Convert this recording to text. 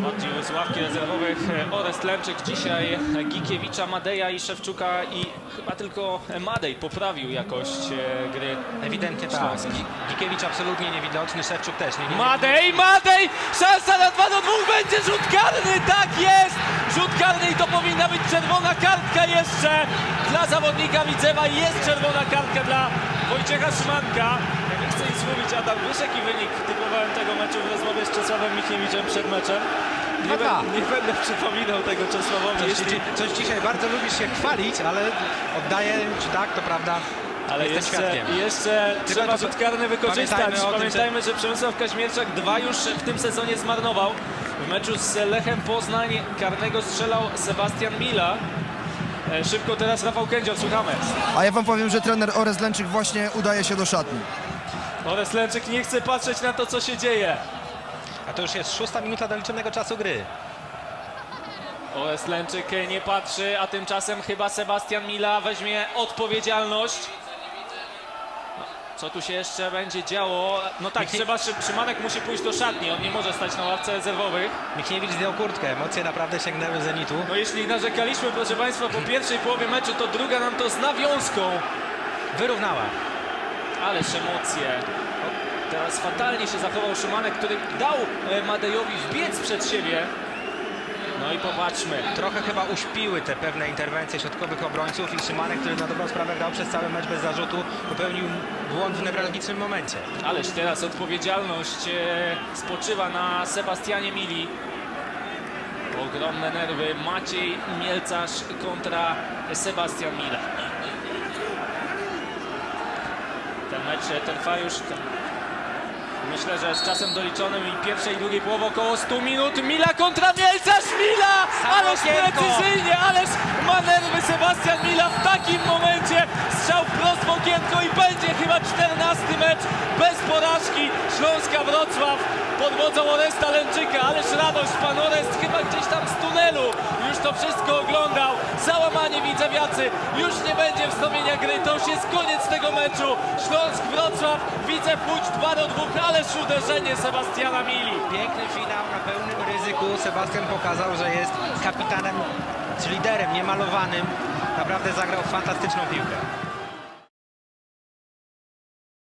Prowadził z ławki rezerwowych e, Orest Lęczyk, dzisiaj e, Gikiewicza, Madeja i Szewczuka i chyba tylko Madej poprawił jakość e, gry. Ewidentnie tak. Gikiewicz absolutnie niewidoczny, Szewczuk też. Nie, Madej, Madej! Szansa na 2 do 2 będzie rzut karny, tak jest! Rzut karny i to powinna być czerwona kartka jeszcze dla zawodnika Widzewa. Jest czerwona kartka dla Wojciecha Szymanka. Ja nie chcę nic mówić, Adam, wiesz jaki wynik typowałem tego meczu w z Czesławem Michniewiczem przed meczem? Nie, tak. nie będę przypominał tego Czesławowi, Coś, jeśli... coś dzisiaj bardzo lubisz się chwalić, ale oddaję ci tak, to prawda. Ale Jestem jeszcze, świadkiem. jeszcze Tylko trzeba rzut karny wykorzystać. pamiętajmy o tym, Pamiętajmy, że Przemysław Kaźmierczak dwa już w tym sezonie zmarnował. W meczu z Lechem Poznań karnego strzelał Sebastian Mila. E, Szybko teraz Rafał Kędzior, słuchamy. A ja wam powiem, że trener Orez Lęczyk właśnie udaje się do szatni. Orest Lęczyk nie chce patrzeć na to, co się dzieje. A to już jest szósta minuta doliczonego czasu gry. Lęczyk nie patrzy, a tymczasem chyba Sebastian Mila weźmie odpowiedzialność. No, Co tu się jeszcze będzie działo? No tak, Michnie- trzeba, Szy- Szymanek musi pójść do szatni, on nie może stać na ławce rezerwowych. Michniewicz zdjął kurtkę, emocje naprawdę sięgnęły zenitu. No jeśli narzekaliśmy, proszę Państwa, po pierwszej połowie meczu, to druga nam to z nawiązką. Wyrównała. Ależ emocje. Teraz fatalnie się zachował Szymanek, który dał e, Madejowi wbiec przed siebie. No i popatrzmy. Trochę chyba uśpiły te pewne interwencje środkowych obrońców i Szymanek, który na dobrą sprawę grał przez cały mecz bez zarzutu, popełnił błąd w newralgicznym momencie. Ależ teraz odpowiedzialność e, spoczywa na Sebastianie Mili. Ogromne nerwy. Maciej Mielcarz kontra Sebastian Mila. Ten mecz trwa już ten, myślę, że z czasem doliczonym i pierwszej i drugiej połowy około 100 minut. Mila kontra Mielcarz. Mila! Ależ okienko. precyzyjnie, ależ ma nerwy Sebastian Mila w takim momencie. Strzał wprost w okienko i będzie chyba 14 mecz bez porażki Śląska Wrocław pod wodzą Oresta Lęczyka. Ależ radość, pan Orest chyba gdzieś tam z tunelu już to wszystko oglądał. Załamanie widzewiacy, już nie będzie wznowienia gry, to już jest koniec tego meczu. Śląsk Wrocław, Widzew Łódź 2 do 2, ależ uderzenie Sebastiana Mili. Piękny finał na pełnym ryzyku. Sebastian pokazał, że jest kapitanem, czy liderem niemalowanym. Naprawdę zagrał fantastyczną piłkę.